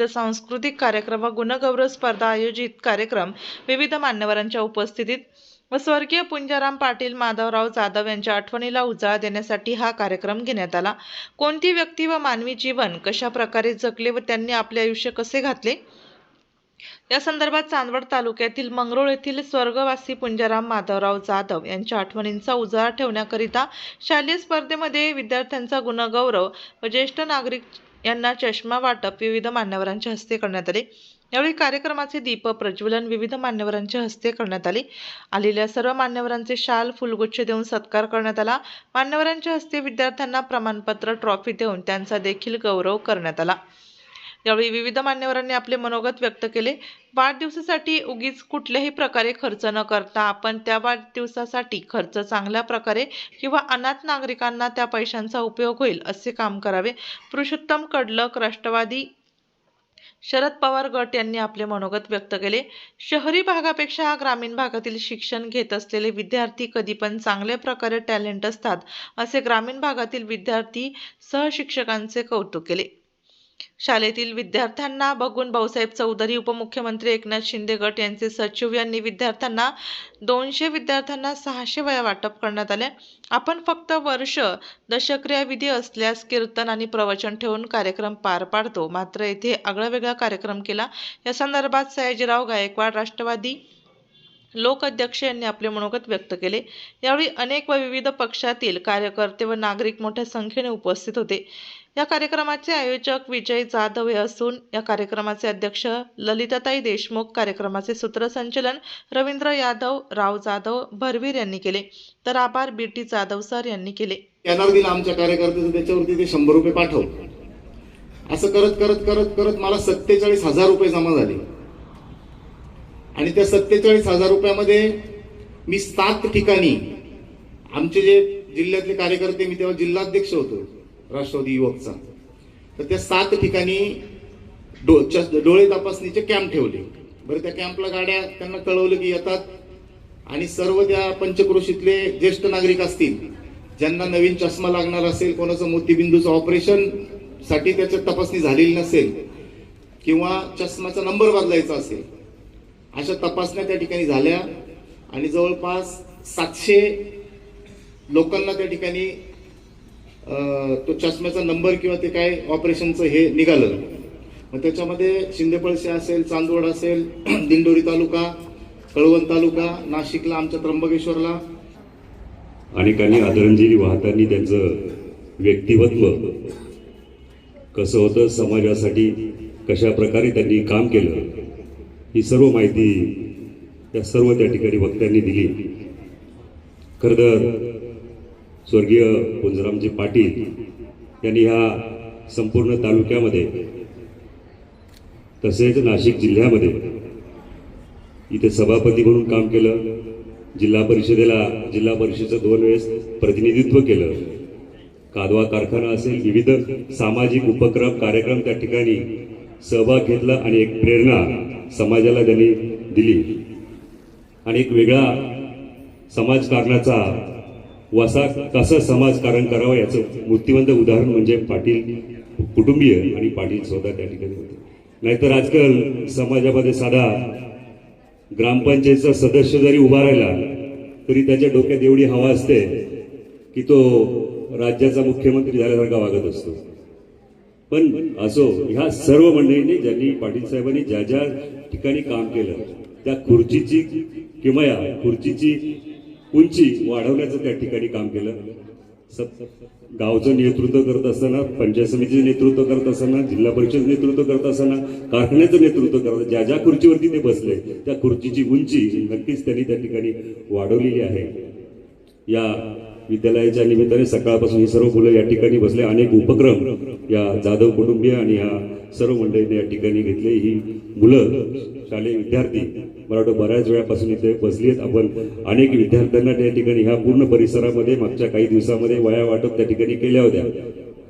विविध सांस्कृतिक कार्यक्रम व गुणगौरव स्पर्धा आयोजित कार्यक्रम विविध मान्यवरांच्या उपस्थितीत व स्वर्गीय पुंजाराम पाटील माधवराव जाधव यांच्या आठवणीला उजाळा देण्यासाठी हा कार्यक्रम घेण्यात आला. कोणती व्यक्ती व मानवी जीवन कशा प्रकारे जगले व त्यांनी आपले आयुष्य कसे घातले? या संदर्भात चांदवड तालुक्यातील मंगरुळ येथील स्वर्गवासी पुंजाराम माधवराव जाधव यांच्या आठवणींचा उजाळा ठेवण्याकरिता शालेय स्पर्धेमध्ये विद्यार्थ्यांचा गुणगौरव व ज्येष्ठ नागरिक यांना चष्मा वाटप विविध मान्यवरांच्या हस्ते करण्यात आले. यावेळी कार्यक्रमाचे दीप प्रज्वलन विविध मान्यवरांच्या हस्ते करण्यात आले. आलेल्या सर्व मान्यवरांचे शाल फुलगुच्छ देऊन सत्कार करण्यात आला. मान्यवरांच्या हस्ते विद्यार्थ्यांना प्रमाणपत्र ट्रॉफी देऊन त्यांचा देखील गौरव करण्यात आला. यावेळी विविध मान्यवरांनी आपले मनोगत व्यक्त केले. वाढदिवसासाठी उगीच कुठल्याही प्रकारे खर्च न करता आपण त्या वाढदिवसासाठी खर्च चांगल्या प्रकारे किंवा अनाथ नागरिकांना त्या पैशांचा उपयोग होईल असे काम करावे. पुरुषोत्तम कडलक राष्ट्रवादी शरद पवार गट यांनी आपले मनोगत व्यक्त केले. शहरी भागापेक्षा ग्रामीण भागातील शिक्षण घेत असलेले विद्यार्थी कधी पण चांगल्या प्रकारे टॅलेंट असतात असे ग्रामीण भागातील विद्यार्थी सहशिक्षकांचे कौतुक केले. शाळेतील विद्यार्थ्यांना बघून भाऊसाहेब चौधरी उपमुख्यमंत्री एकनाथ शिंदे गट यांचे सचिव यांनी विद्यार्थ्यांना दोनशे विद्यार्थ्यांना सहाशे वया वाटप करण्यात आले. आपण फक्त वर्ष दशक्रियाविधी असल्यास कीर्तन आणि प्रवचन ठेवून कार्यक्रम पार पाडतो. मात्र येथे आगळावेगळा कार्यक्रम केला. या संदर्भात सयाजीराव गायकवाड राष्ट्रवादी लोक अध्यक्ष यांनी आपले मनोगत व्यक्त केले. यावेळी अनेक व विविध पक्षातील कार्यकर्ते व नागरिक मोठ्या संख्येने उपस्थित होते. या कार्यक्रमाचे आयोजक विजय जाधव हे असून या कार्यक्रमाचे अध्यक्ष ललिताताई देशमुख कार्यक्रमाचे सूत्रसंचलन रवींद्र यादव राव जाधव भरवीर यांनी केले. तर आभार बी. टी. जाधव सर यांनी केले. स्कॅनर दिला आमच्या कार्यकर्त्याचं त्याच्यावरती ते शंभर रुपये पाठव असं करत करत करत करत मला सत्तेचाळीस हजार रुपये जमा झाले. आणि त्या सत्तेचाळीस हजार रुपयामध्ये मी सात ठिकाणी आमचे जे जिल्ह्यातले कार्यकर्ते मी तेव्हा जिल्हाध्यक्ष होतो. राष्ट्रवादी युवकचा. तर त्या सात ठिकाणी डो- डोळे तपासणीचे कॅम्प ठेवले. बरं त्या कॅम्पला गाड्या त्यांना कळवलं की येतात. आणि सर्व त्या पंचक्रोशीतले ज्येष्ठ नागरिक असतील ज्यांना नवीन चष्मा लागणार असेल कोणाचं मोतीबिंदूचं ऑपरेशनसाठी त्याची तपासणी झालेली नसेल किंवा चष्म्याचा नंबर बदलायचा असेल अशा तपासण्या त्या ठिकाणी झाल्या. आणि जवळपास सातशे लोकांना त्या ठिकाणी तो चष्म्याचा नंबर किंवा ते काय ऑपरेशनचं हे निघालं. मग त्याच्यामध्ये शिंदेपळशी असेल चांदवड असेल दिंडोरी तालुका कळवण तालुका नाशिकला आमच्या त्र्यंबकेश्वरला. अनेकांनी आदरांजली वाहताना त्यांचं व्यक्तिमत्व कसं होतं समाजासाठी कशा प्रकारे त्यांनी काम केलं ही सर्व माहिती त्या सर्व त्या ठिकाणी वक्त्यांनी दिली. खरं तर स्वर्गीय पुंजरामजी पाटील यांनी ह्या संपूर्ण तालुक्यामध्ये तसेच नाशिक जिल्ह्यामध्ये इथे सभापती म्हणून काम केलं जिल्हा परिषदेला जिल्हा परिषदेचं दोन वेळेस प्रतिनिधित्व केलं. कादवा कारखाना असेल विविध सामाजिक उपक्रम कार्यक्रम त्या ठिकाणी सहभाग घेतला आणि एक प्रेरणा समाजाला त्यांनी दिली. आणि एक वेगळा समाजकारणाचा वसा कसं समाजकारण करावं याचं मूर्तिवंत उदाहरण म्हणजे पाटील कुटुंबीय आणि पाटील स्वतः त्या ठिकाणी होते. नाहीतर आजकाल समाजामध्ये साधा ग्रामपंचायतचा सदस्य जरी उभा राहिला तरी त्याच्या डोक्यात एवढी हवा असते की तो राज्याचा मुख्यमंत्री झाल्यासारखा वागत असतो. पण असो ह्या सर्व मंडळींनी ज्यांनी पाटील साहेबांनी ज्या ज्या ठिकाणी काम केलं त्या खुर्चीची किमया खुर्चीची उंची वाढवण्याचं त्या ठिकाणी काम केलं. स- गावचं नेतृत्व करत असताना पंचायत समितीचं नेतृत्व करत असताना जिल्हा परिषद नेतृत्व करत असताना कारखान्याचं नेतृत्व करत ज्या ज्या खुर्चीवरती ते बसले त्या खुर्चीची उंची नक्कीच त्यांनी त्या ठिकाणी वाढवलेली आहे. या विद्यालयाच्या निमित्ताने सकाळपासून ही सर्व मुलं या ठिकाणी बसले. अनेक उपक्रम या जाधव कुटुंबीय आणि या सर्व मंडळीने या ठिकाणी घेतले. ही मुलं शालेय विद्यार्थी मला वाटतं बऱ्याच वेळापासून इथे बसली आहेत. आपण अनेक विद्यार्थ्यांना त्या ठिकाणी ह्या पूर्ण परिसरामध्ये मागच्या काही दिवसामध्ये वया वाटप त्या ठिकाणी केल्या होत्या.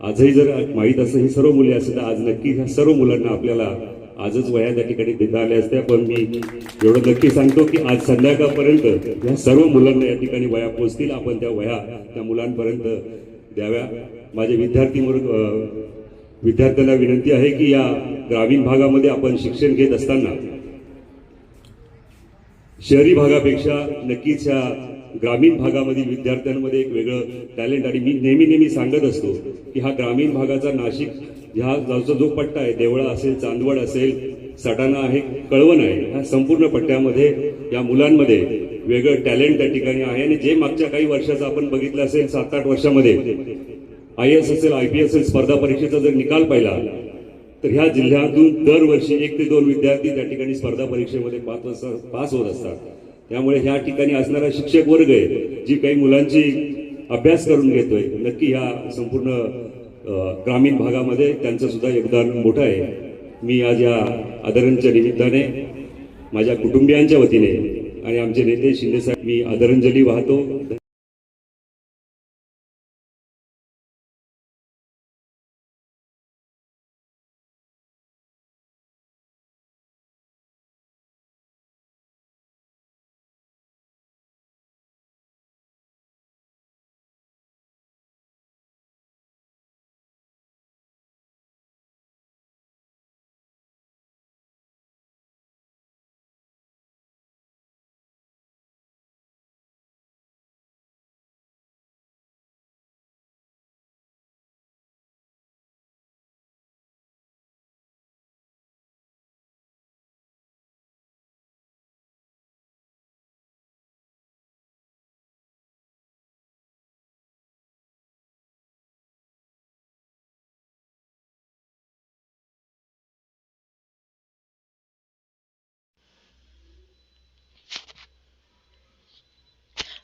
आजही जर माहीत असं ही सर्व मुले असेल तर आज नक्की ह्या सर्व मुलांना आपल्याला आजच वया त्या ठिकाणी देता आल्या असत्या पण मी एवढं नक्की सांगतो की आज संध्याकाळपर्यंत या सर्व मुलांना या ठिकाणी वया पोचतील. आपण त्या वया त्या मुलांपर्यंत द्याव्या. माझे विद्यार्थी विद्यार्थ्यांना विनंती आहे की या ग्रामीण भागामध्ये आपण शिक्षण घेत असताना शहरी भागापेक्षा नक्कीच या ग्रामीण भागामधील विद्यार्थ्यांमध्ये एक वेगळं टॅलेंट आणि मी नेहमी नेहमी सांगत असतो की हा ग्रामीण भागाचा नाशिक ह्या गावचा जो पट्टा आहे देवळा असेल चांदवड असेल सटाणा आहे कळवण आहे ह्या संपूर्ण पट्ट्यामध्ये या मुलांमध्ये वेगळं टॅलेंट त्या ठिकाणी आहे. आणि जे मागच्या काही वर्षाचं आपण बघितलं असेल सात आठ वर्षामध्ये आय एस असेल आय पी एस असेल स्पर्धा परीक्षेचा जर निकाल पाहिला तर ह्या जिल्ह्यातून दरवर्षी एक ते दोन विद्यार्थी त्या ठिकाणी स्पर्धा परीक्षेमध्ये पाच वाजता पास होत असतात. त्यामुळे ह्या ठिकाणी असणारा शिक्षक वर्ग आहे जी काही मुलांची अभ्यास करून घेतोय नक्की ह्या संपूर्ण ग्रामीण भागामध्ये त्यांचं सुद्धा योगदान मोठं आहे. मी आज या आदरांच्या निमित्ताने माझ्या कुटुंबियांच्या वतीने आणि आमचे नेते शिंदेसाहेब मी आदरांजली वाहतो.